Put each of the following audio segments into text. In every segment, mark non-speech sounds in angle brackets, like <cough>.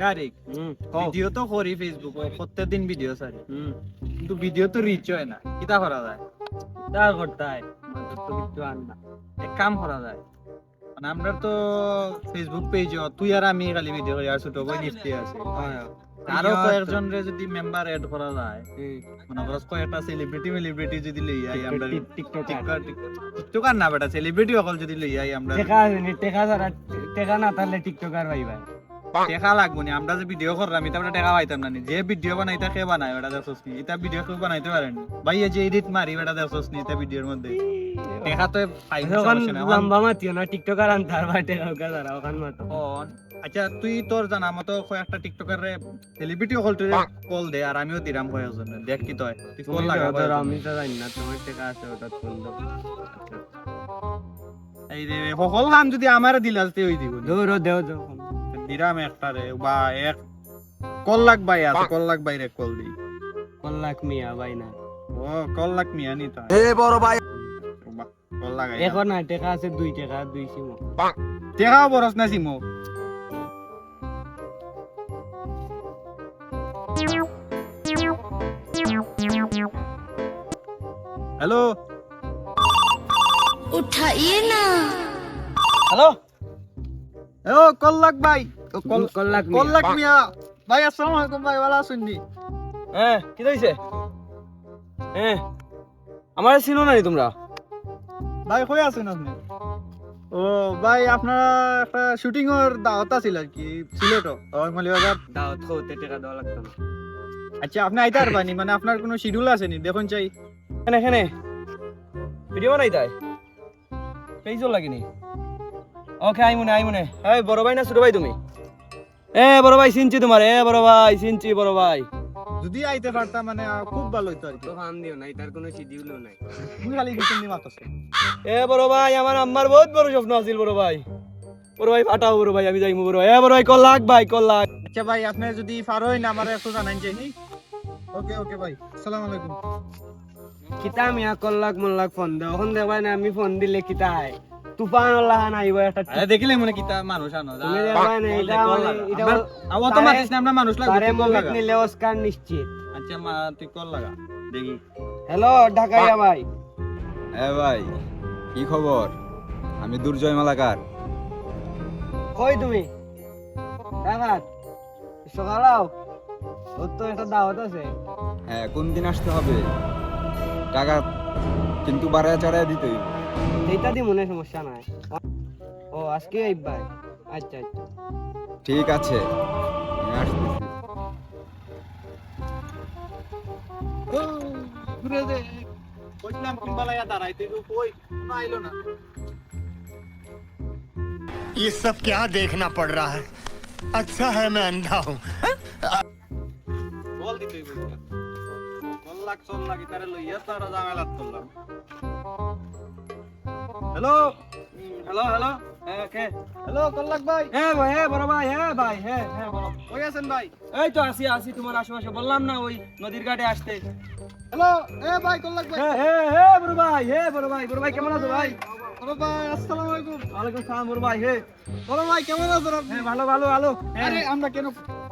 কারিক video তো করি Facebook প্রত্যেক দিন ভিডিও সারি কিন্তু ভিডিও তো রিচ হয় না। কিতা করা যায়? তা করতে হয় আর না। এক কাম করা যায়। মানে আমরা তো ফেসবুক পেজ তুই আর আমি খালি ভিডিও করি আর ছোট বই নিফটি আছে। আরও কয়েকজন রে যদি মেম্বার এড করা যায় মনে করো কয়েকটা সেলিব্রিটি মেলিব্রিটি যদি লই আই আমরা টিকটক টিকটকার না বেটা সেলিব্রিটি অকল যদি লই আই আমরা টেকা টেকা না তাহলে টিকটকার ভাই ভাই। টেকা লাগবো নি আমরা যে ভিডিও করলাম এটা আমরা টেকা পাইতাম না যে ভিডিও বানাইতা কে বানায় বেটা দেখছস নি। এটা ভিডিও কেউ বানাইতে পারেন ভাই এই যে এডিট মারি বেটা দেখছস নি এটা ভিডিওর মধ্যে। টেকা তো। লম্বা মাতিও না টিকটকার আনতার ভাই টেকা ওকা ছাড়া ওখান মাতো। আচ্ছা তুই তোর জানা মতো কয়েকটা টিকটকার রে সেলিব্রিটি হল তুই কল দে আর আমিও দিরাম কয়েকজন দেখ কি তয়। তুই কল লাগা আমি তো জানি না তোমার টেকা আছে ওটা ফোন দাও। এই রে সকল কাম যদি আমারে দিলাস তুই ওই দিব। দৌড়ো দেও দেও দিরাম একটা রে বা এক কল্লাক ভাই আছে কল্লাক ভাই রে কল দি কল্লাক মিয়া ভাই না। ও কল্লাক মিয়া নি তা এ বড় ভাই। এখন না আছে দুই দুই বরস না হ্যালো। না। হ্যালো। ও কল্লাক ভাই। ও কল কোন লাখ কল লাগ মিয়া। ভাই আসসালামু আলাইকুম ভাই ভালো আছেন নি? হ্যাঁ কি হইছে? হ্যাঁ আমার চিনো না নি তোমরা? ভাই কই আছেন আপনি? ও ভাই আপনারা একটা শুটিং এর দাওয়াত আছিল আর কি সিলেট ওই মালিবাজার। দাওয়াত খাওয়াতে টাকা দেওয়া লাগতো আচ্ছা আপনি আইতে পারবানি মানে আপনার কোনো শিডিউল আছে নি? দেখুন চাই। এখানে এখানে। ভিডিও বানাই তাই? পেইজও লাগেনি। ওকে আই মনে আই মনে এই বড় ভাই না ছোট ভাই তুমি? এ বড় ভাই চিনছি তোমার। এ বড় ভাই চিনছি বড় ভাই। যদি আইতে পারতাম মানে খুব ভালো হইতো আর তো ফান দিও নাই তার কোনো শিডিউলও নাই। তুমি খালি কিছু নি মাতছে। এ বড় ভাই আমার আম্মার বহুত বড় স্বপ্ন আছিল বড় ভাই। বড় ভাই ফাটাও বড় ভাই আমি যাইমু বড় ভাই। এ বড় ভাই কল লাখ ভাই কল লাখ আচ্ছা ভাই আপনি যদি পার হই না আমার একটু জানাই ওকে ওকে ভাই আসসালামু আলাইকুম। কিতা মিয়া কল লাখ মন লাখ ফোন দাও এখন দেখবাই না আমি ফোন দিলে কিতা হয়? তুফান আল্লাহ নাইব একটা আরে দেখিলে মনে কিতা মানুষ আনো তুমি না এটা মানে এটা আও তো না আমরা মানুষ লাগবে তারে মুভিত নিলে অস্কার নিশ্চিত। আচ্ছা মা তুই কল লাগা দেখি। হ্যালো ঢাকাইয়া ভাই হ্যাঁ ভাই কি খবর? আমি দুর্জয় মালাকার। কই তুমি? ঢাকাত সকালাও? ওর তো একটা দাওয়াত আছে। হ্যাঁ কোন দিন আসতে হবে? টাকা কিন্তু বাড়ায় চাড়ায় দিতে হইবে। এইটা দি মনে সমস্যা নাই ও আজকে এই ভাই আচ্ছা আচ্ছা ঠিক আছে আমি আসতেছি ঘুরে দে কইলাম কোন বালায়া দাঁড়াইতে তো কই না আইলো না ये सब क्या देखना पड़ रहा है अच्छा है मैं अंधा हूँ বল দিতে হইব কল লাগ চল লাগি তারে লইয়া তারা জামেলাত করলাম হ্যালো হ্যালো হ্যালো হ্যাঁ কে হ্যালো কল লাগ ভাই হ্যাঁ ভাই হ্যাঁ বড় ভাই হ্যাঁ ভাই হ্যাঁ হ্যাঁ বড় কই আছেন ভাই? এই তো আসি আসি তোমার আশেপাশে বললাম না ওই নদীর ঘাটে আসতে। হ্যালো এ ভাই কল লাগ ভাই হ্যাঁ হ্যাঁ হ্যাঁ বড় ভাই হ্যাঁ বড় ভাই বড় ভাই কেমন আছো ভাই? বড় ভাই আসসালামু আলাইকুম। ওয়ালাইকুম সালাম বড় ভাই হ্যাঁ বড় ভাই কেমন আছেন আপনি হ্যাঁ ভালো ভালো ভালো। হ্যাঁ আরে আমরা কেন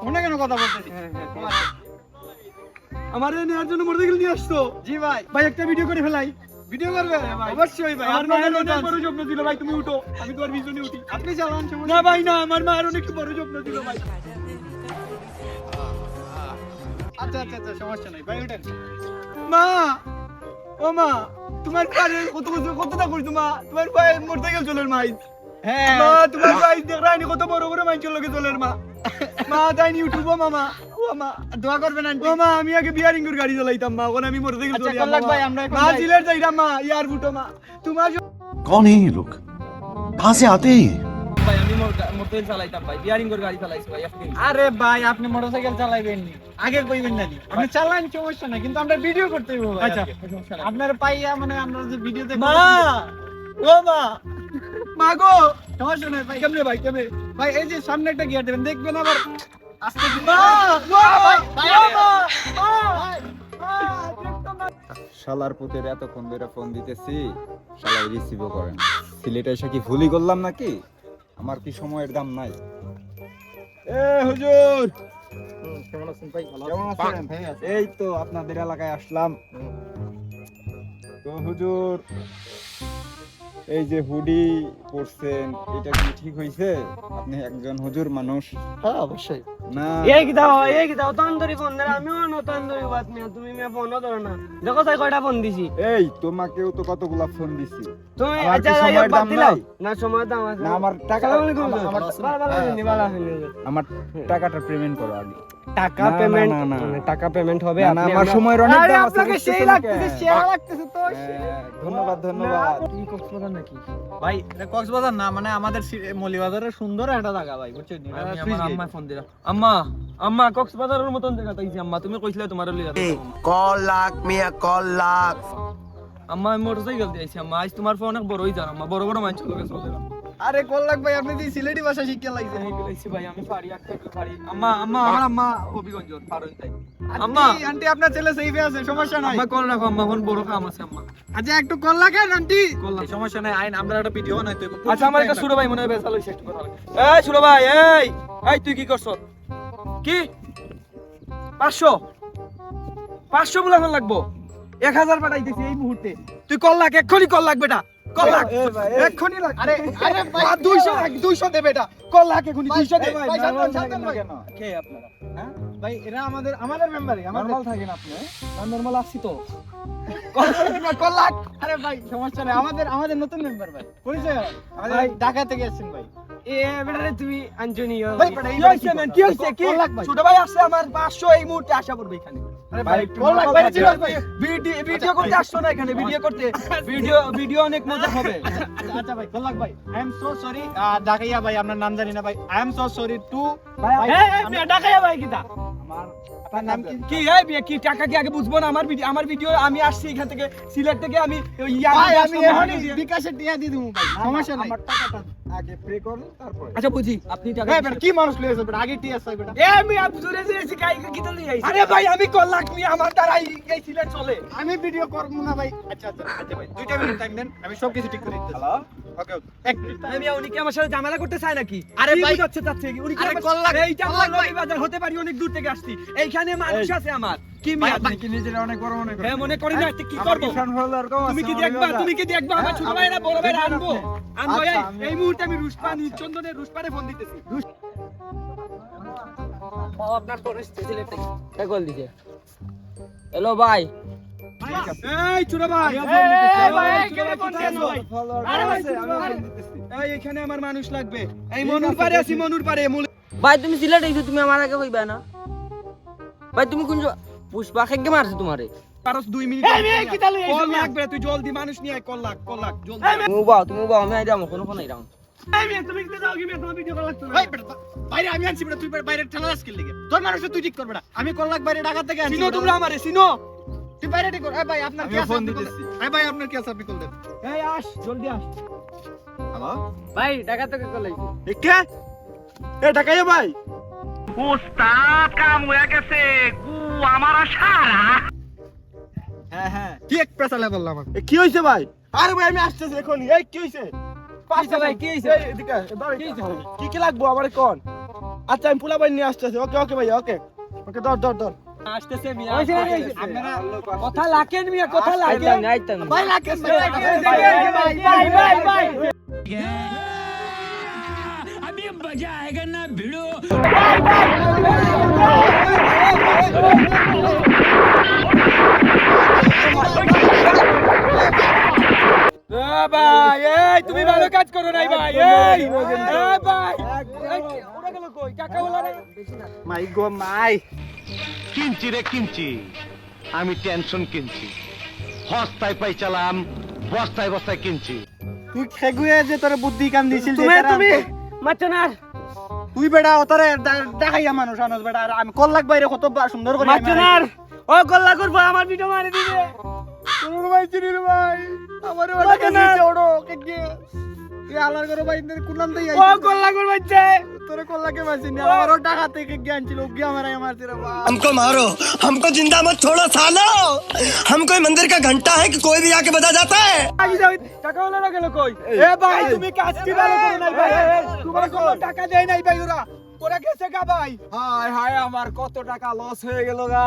ফোনে কেন কথা বলতেছি? হ্যাঁ, হ্যাঁ, আমার নেওয়ার জন্য মোটরসাইকেল নিয়ে আসতো জি ভাই। ভাই একটা ভিডিও করে ফেলাই। ভিডিও করবে? অবশ্যই ভাই আমার মায়ের অনেক বড় স্বপ্ন ছিল ভাই তুমি উঠো। আমি তোমার পিছনে উঠি। আপনি চালান না ভাই না আমার মায়ের অনেক বড় স্বপ্ন ছিল ভাই। আচ্ছা আচ্ছা আচ্ছা সমস্যা নাই। ভাই ওঠেন মা! ও মা তোমার পারে কত কত কতটা করি তোমা তোমার পায়ে মোটরসাইকেল চলের মাই হ্যাঁ। মা তোমার পায়ে দেখ রাইনি কত বড় বড় মাইন চলে চলের মা। মা তাই ইউটিউব মামা ও মা দোয়া করবেন আন্টি ও মা আমি আগে বিয়ারিং করে গাড়ি চালাইতাম মা ওখানে আমি মোটরসাইকেল আচ্ছা, চলাই কল্যাণ ভাই, আমরা এখন মা যাই। সিলেট যাইরাম মা ইয়ার ফুটো মা তোমার कौन है ये लोग कहां से आते हैं ये ভাই আমি মোটরসাইকেল চালাইতাম ভাই বিয়ারিং করে গাড়ি চালাইছি ভাই একদিন আরে ভাই আপনি মোটরসাইকেল চালাইবেন নি আগে কইবেন না নি। আপনি চালান সমস্যা নাই কিন্তু আমরা ভিডিও করতে হইব ভাই আচ্ছা, আজকে। আপনার পাইয়া মানে আমরা যে ভিডিওতে মা ও মা মা গো সমস্যা নাই ভাই কেমনে ভাই কেমনে? ভাই এই যে সামনে একটা গিয়ার দেবেন দেখবেন আবার আস্তে শালার পুতের এতক্ষণ ধরে ফোন দিতেছি শালাই রিসিভও করেন সিলেটে এসে কি ভুলই করলাম নাকি? আমার কি সময়ের দাম নাই? এ হুজুর! কেমন আছেন ভাই? কেমন আছেন? এই তো আপনাদের এলাকায় আসলাম। তো হুজুর এই যে হুডি পরছেন এটা কি ঠিক হইছে? আপনি একজন হুজুর মানুষ। হ্যাঁ অবশ্যই। না। এক দাও এক দাও তন্দুরি ফোন ধরে আমিও না তন্দুরি বাত মিয়া তুমি মে ফোনও ধরো না। দেখো তাই কয়টা ফোন দিছি? এই তোমাকেও তো কতগুলা ফোন দিছি। তুমি আমার আচ্ছা সময়ের দাম নাই? না সময় দাম আছে। না আমার টাকা আমার- হুজুর। আমার ভালো ভালো আছেন, ভালো আছেন হুজুর। আমার টাকাটা পেমেন্ট করো আগে। টাকা পেমেন্ট না, না। টাকা পেমেন্ট হবে আমার সময়ের অনেক দাম আছে, আপনাকে সেই লাগতেছে? শেয়ার লাগতেছে তো ধন্যবাদ ধন্যবাদ। তুমি কক্সবাজার নাকি? ভাই এটা কক্সবাজার না মানে আমাদের মৌলিবাজারের সুন্দর একটা জায়গা ভাই বুঝছেন? আমি আমার আম্মা ফোন দিলাম। আম্মা আম্মা কক্সবাজারের মতন জায়গা তাইছি আম্মা তুমি কইছিলে তোমার লিগা কল লাখ মিয়া কল লাখ। আম্মা আমি মোটরসাইকেল দিয়ে আইছি আম্মা। আজ তোমার ফোন অনেক বড়ই জান আম্মা। বড় বড় মানুষ লোকে চলে আরে কল্লাক ভাই আপনি যে সিলেটি ভাষা শিক্ষা লাগছে আইছি ভাই আমি পারি একটা পারি আম্মা আম্মা আমার আম্মা হবিগঞ্জ পারো তাই। আম্মা। আন্টি আন্টি আপনার ছেলে সেফে আছে সমস্যা নাই। আম্মা কল রাখো আম্মা এখন বড় কাম আছে আম্মা। আচ্ছা একটু কল লাগান আন্টি। করলাম সমস্যা নাই আইন আমরা একটা ভিডিও বানাই তো আচ্ছা আমার একটা ছোট ভাই মনে হয় বেসাল হইছে একটু কথা এই ছোট ভাই এই এই তুই কি করছ? কি? পাঁচশো? পাঁচশো বলে এখন লাগবো? এক হাজার পাঠাইতেছি এই মুহূর্তে। তুই কল এক্ষুনি কল বেটা। কল এক্ষুনি আরে আরে দুইশো দুইশো দে বেটা। কল এক্ষুনি দুইশো দে। ভাই? কে আপনারা? হ্যাঁ? ভাই এরা আমাদের আমাদের মেম্বারই নরমাল থাকেন আপনি নর্মাল আসছি তো। <laughs> কল আরে ভাই সমস্যা নাই। আমাদের আমাদের নতুন মেম্বার ভাই। পরিচয়? আমাদের ঢাকা থেকে এসেছেন ভাই। তুমি ভাই, কি ভাই। ছোট ভাই আসছে আমার পাঁচশো এই মুহূর্তে আশা করবে এখানে। ভিডিও করতে আসছো না এখানে ভিডিও করতে। ভিডিও ভিডিও অনেক মজা হবে। আচ্ছা ভাই কল্লাক ভাই আই এম সো সরি ডাকাইয়া ভাই আপনার নাম জানি না ভাই। I am so sorry to ভাই ডাকাইয়া ভাই কিতা? আমার কি? কি এই কি টাকা কি আগে বুঝব না? আমার ভিডিও আমার ভিডিও আমি আসছি এখান থেকে। সিলেট থেকে আমি ইয়া আমি বিকাশে টিয়া দিয়ে দেবো ভাই সমস্যা নাই। আমার টাকাটা আগে পে করুন তারপরে। আচ্ছা বুঝি। আপনি টাকা ভাই কি মানুষ লয়েছে আগে টিয়া চাই বেটা। এ মিয়া জোরে জোরে শিখাই কিতা লই আরে ভাই আমি কল লাখ নি আমার দ্বারা এই সিলেট চলে। আমি ভিডিও করব না ভাই। আচ্ছা আচ্ছা আচ্ছা ভাই দুইটা মিনিট টাইম দেন আমি সব কিছু ঠিক করে দিতেছি। হ্যালো আমি উনি কি আমার সাথে ঝামেলা করতে চায় নাকি? আরে কি ভাই- বুঝাচ্ছে চাচ্ছে উনি কি আরে আমার- কল লাখ- এইটা কল আমার লাখ ভাই। বাজার হতে পারি অনেক দূর থেকে আসছি। এইখানে মানুষ আছে আমার। কি মিয়া? আপনি কি নিজেরা অনেক বড় মনে করেন? হ্যাঁ মনে করি না কি আমার করব? কি sunflower কম তুমি কি দেখবা? তুমি কি দেখবা? আমার হ্যাঁ, ছোট আমি- ভাইরা বড় ভাইরা আনব। আনব আচ্ছা, এই- মুহূর্তে আমি রুশপান চন্দনের রুশপানে ফোন দিতেছি। আপনার পরিস্থিতি সিলেক্ট থেকে কল দিছে? হ্যালো ভাই। এই ছোট ভাই। এই, এখানে আমার মানুষ লাগবে। এই মনুর পারে আছি মনুর পারে ভাই তুমি সিলেট আইছো তুমি আমার আগে কইবা না? ভাই তুমি কোন পুষ্পা খেগে মারছে তোমারে? পারস দুই মিনিট এই, এই, কিতা কল লাগবে তুই জলদি মানুষ নিয়ে আয় কল লাগ কল লাগ জলদি। তুমি বাও তুমি বাও আমি আইরাম কোনো ফোন আইরাম। তুমি কি যাও কি তোমার ভিডিও কল লাগতো ভাই বেটা বাইরে আমি আনছি বেটা তুই বাইরে ঠেলা স্কিল লিগে। তোর মানুষ তুই ঠিক করবে না। আমি কল্লাক বাইরে ঢাকা থেকে আনছি তোমরা আমারে চিনো? তুই বাইরে ঠিক কর ভাই আপনার কি আমিও ফোন দিতেছি। এই ভাই আপনার কি আছে আপনি কল দেন এই আস জলদি আস। হ্যালো? ভাই ঢাকা থেকে কল আইছো। কে এ ঢাকাইয়া ভাই। হ্যাঁ হ্যাঁ কি এক হইছে ভাই? আরে ভাই আমি আসতেছি এখনই। এই কি হইছে? হইছে ভাই, কি হইছে? এদিকে, কি কি কি লাগবো? আমার কোন। আচ্ছা আমি পোলা ভাই নিয়ে আসতেছি। ওকে ওকে ভাই ওকে। ওকে ধর ধর ধর। আসতেছে মিয়া হইছে না, আসতেছে। হইছে? আপনারা কথা লাগেন মিয়া কথা লাগেন আইতাম আইতাম ভাই লাগেন ভাই লাগেন ভাই ভাই ভাই ভাই এ ভাই এই তুমি ভালো কাজ করো নাই ভাই এই এ ভাই এই, ওরা গেল কই টাকা বলা রে মাই গো মাই কিনছি রে কিনছি আমি টেনশন কিনছি। হস্তায় পাই চালাম বস্তায় বস্তায় কিনছি। তুই খেগুয়ে যে তোর বুদ্ধি কাম দিছিল তুমি তুমি মাচনার তুই বেটা ওতরে দেখাইয়া মানুষ আনস বেটা। আর আমি কল্লাক বাইরে কত বা- সুন্দর করে মাচনার ও গল্লা করব আমার ভিডিও মারি দিবে। তোর ভাই চিনি রে ভাই আমার ওটা কেন ওড়ো কে তুই আলার করে ভাই কুলাম দেই ও গল্লা করব তোরে কল্লাকে মাসিনি আমারও টাকা থেকে জ্ঞান ছিল গিয়া মারা আমার রে ভাই हमको मारो हमको जिंदा मत छोड़ो सालो हम कोई मंदिर का घंटा है कि कोई भी आके बजा जाता है টাকা বলা না গেল কই এ ভাই তুমি কাজ কি ভালো করো নাই ভাই তোমার কোনো টাকা দেয় নাই ভাই ওরা পরে গেছে গা ভাই হায় হায় আমার কত টাকা লস হয়ে গেল গা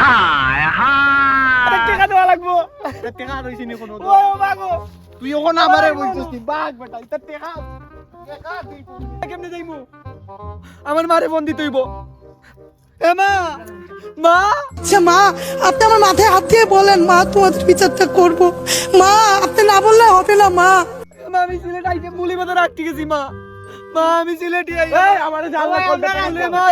হায় হায় টাকা দেওয়া লাগবো টেকা রইছি নি কোনো ও বাগো তুই ওখানে আমারে বলছিস নি বাঘ বেটা এটা টেকা কেমনে যাইমু? আমার মারে বন্দি তুইব এ মা মা! আচ্ছা মা আপনি আমার মাথায় হাত দিয়ে বলেন মা তোমাদের বিচারটা করব। মা আপনি না বললে হবে না মা। আমি সিলেট আইটেম মুলি বাদা আটকে গেছি মা। মা আমি সিলেট আই আমারে জানলা করতে মা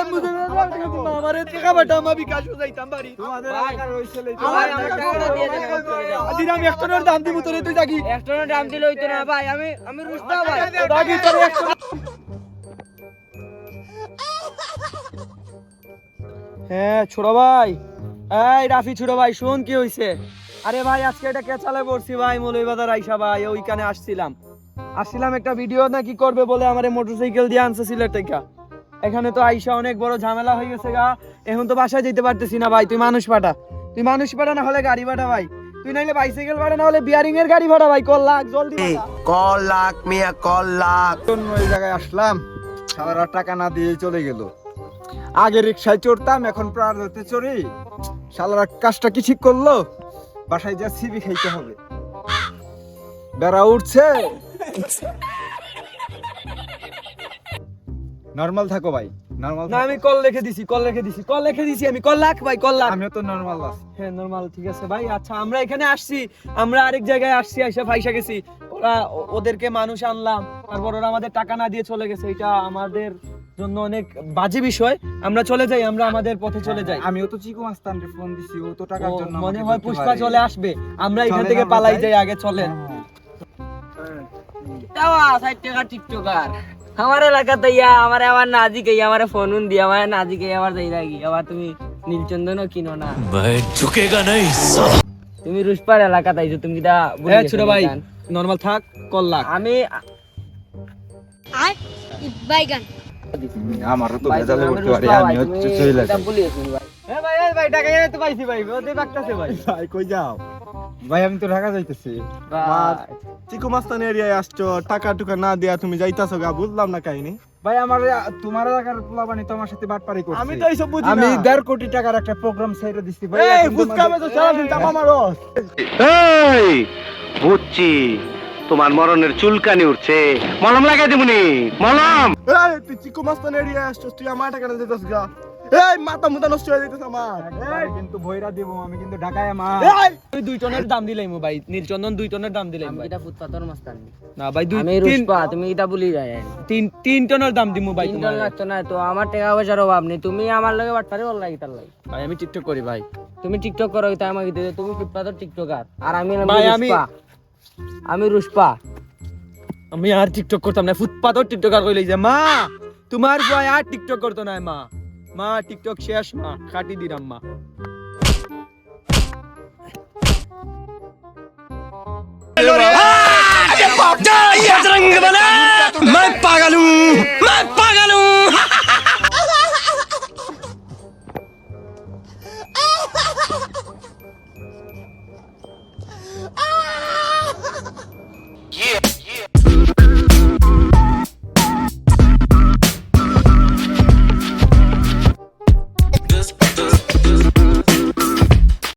আমারে টাকা বাটা মা বিকাশ যাইতাম বাড়ি। তোমাদের আমার টাকাটা দিয়ে আমি একটনের দাম দিব তোরে তুই জাগি একটনের দাম দিলে হইতো না ভাই আমি আমি রুস্তা ভাই। জাগি তোর হ্যাঁ ছোট ভাই। এই রাফি ছোট ভাই শুন কি হইছে? আরে ভাই আজকে এটা কেচালে পড়ছি ভাই মৌলভীবাজার আইসা ভাই ওইখানে আসছিলাম। আসছিলাম একটা ভিডিও না কি করবে বলে আমার মোটরসাইকেল দিয়ে আনছে সিলেট থেকে। এখানে তো আইসা অনেক বড় ঝামেলা হয়ে গেছে গা। এখন তো বাসায় যেতে পারতেছি না ভাই তুই মানুষ পাটা তুই মানুষ পাটা না হলে গাড়ি পাঠা ভাই। তুই নাইলে বাইসাইকেল ভাড়া না হলে বিয়ারিং এর গাড়ি ভাড়া ভাই কল লাখ জলদি কল লাখ মিয়া কল লাখ। জন্য এই জায়গায় আসলাম সারা টাকা না দিয়ে চলে গেল। আগে রিক্সায় চড়তাম এখন প্রাণ হতে চড়ি। শালারা কাজটা কি ঠিক করল? বাসায় যা সিবি খাইতে হবে। বেড়া উঠছে। নর্মাল থাকো ভাই নর্মাল না আমি কল রেখে দিছি কল রেখে দিছি কল রেখে দিছি আমি কল লাখ ভাই কল লাখ আমিও তো নর্মাল আছি। হ্যাঁ নরমাল ঠিক আছে ভাই আচ্ছা আমরা এখানে আসছি আমরা আরেক জায়গায় আসছি এসে ফাইসা গেছি। ওরা ওদেরকে মানুষ আনলাম তারপর ওরা আমাদের টাকা না দিয়ে চলে গেছে এটা আমাদের জন্য অনেক বাজে বিষয়। আমরা চলে যাই আমরা আমাদের পথে চলে যাই। আমিও তো চিকু মাস্তানকে ফোন দিছি ও তো টাকার জন্য মনে হয় পুষ্পা চলে আসবে আমরা এখান থেকে পালাই যাই। আগে চলেন। হ্যাঁ, দেওয়া ষাট টাকা টিকটকার আমার এলাকাতে ইয়া আমার আমার আমার ফোন উন দিয়ে আমার নাজিকে আমার যাই লাগি আবার তুমি নীলচন্দনও কিনো না। তুমি রুসপার এলাকাতে আইছো তুমি কিটা হ্যাঁ ছোট ভাই নরমাল থাক কল লাখ আমি বাইগান। আমারও তো ভাই, ভেজালে করতে পারি আমি হচ্ছে চলে এটা ভাই। হ্যাঁ ভাই ভাই টাকা এনে তো পাইছি ভাই ওতে বাকতাছে ভাই। ভাই কই যাও? ভাই আমি তো ঢাকা যাইতেছি। চিকু মাস্তান এরিয়ায় আসছো টাকা টুকা না দিয়া তুমি যাইতাছো গা বুঝলাম না কাহিনী। ভাই আমার তোমার এলাকার পোলাবানি তোমার সাথে বাটপারি করছে। আমি তো এইসব বুঝি আমি কোটি টাকার একটা প্রোগ্রাম ছেড়ে দিচ্ছি ভাই এই তোমাদের- বেচো সারাদিন চাপা মারো। এই বুঝছি। তোমার মরণের চুলকানি উঠছে। মলম লাগাই দিবনি মলম। এই তুই চিকু মাস্তান এরিয়ায় আসছো তুই আমার টাকা না দিতেছ গা। এই মাথা নষ্ট হয়ে যাইতেছ আমার। কিন্তু ভৈরা দিব আমি কিন্তু ঢাকায় আমার। এই। দুই টনের দাম দিলাম ভাই নীলচন্দন দুই টনের দাম ভাই। কিটা ফুটপাতর মাস্তান। না ভাই দুই আমি রুসপা তুমি ভুলি যায়। তিন তিন টনের দাম দিমু ভাই তোমার। লাগতো না তো আমার টাকা পয়সার অভাব নেই। তুমি আমার লগে বাটপারে বল লাগি তার লাগি। ভাই আমি টিকটক করি ভাই। তুমি টিকটক করো তাই আমাকে দিতে তুমি ফুটপাতর টিকটকার আর আমি ভাই, আমি- রুসপা। আমি রুসপা। আমি আর টিকটক করতাম না ফুটপাথর টিকটকার কইলে যে মা তোমার ভয় আর টিকটক করতো না মা। মা টিকটক শেষ মা খাটি দিলাম মা। मैं पागल हूँ मैं पागल